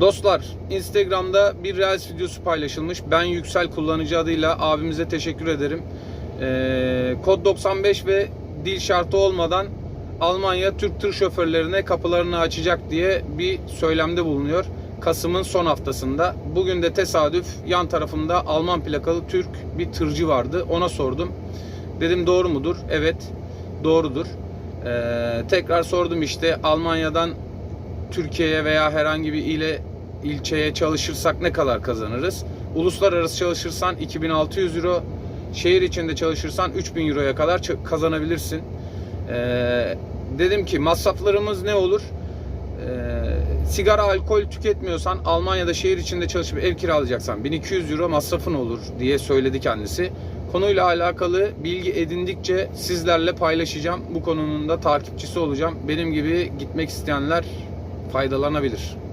Dostlar Instagram'da bir Reels videosu paylaşılmış. Ben Yüksel kullanıcı adıyla abimize teşekkür ederim. Ee, kod 95 ve dil şartı olmadan Almanya Türk tır şoförlerine kapılarını açacak diye bir söylemde bulunuyor. Kasım'ın son haftasında. Bugün de tesadüf yan tarafımda Alman plakalı Türk bir tırcı vardı. Ona sordum. Dedim doğru mudur? Evet doğrudur. Ee, tekrar sordum işte Almanya'dan Türkiye'ye veya herhangi bir ile ilçeye çalışırsak ne kadar kazanırız? Uluslararası çalışırsan 2600 euro, şehir içinde çalışırsan 3000 euroya kadar kazanabilirsin. Ee, dedim ki masraflarımız ne olur? Ee, sigara, alkol tüketmiyorsan Almanya'da şehir içinde çalışıp ev kiralayacaksan 1200 euro masrafın olur diye söyledi kendisi. Konuyla alakalı bilgi edindikçe sizlerle paylaşacağım. Bu konunun da takipçisi olacağım. Benim gibi gitmek isteyenler faydalanabilir.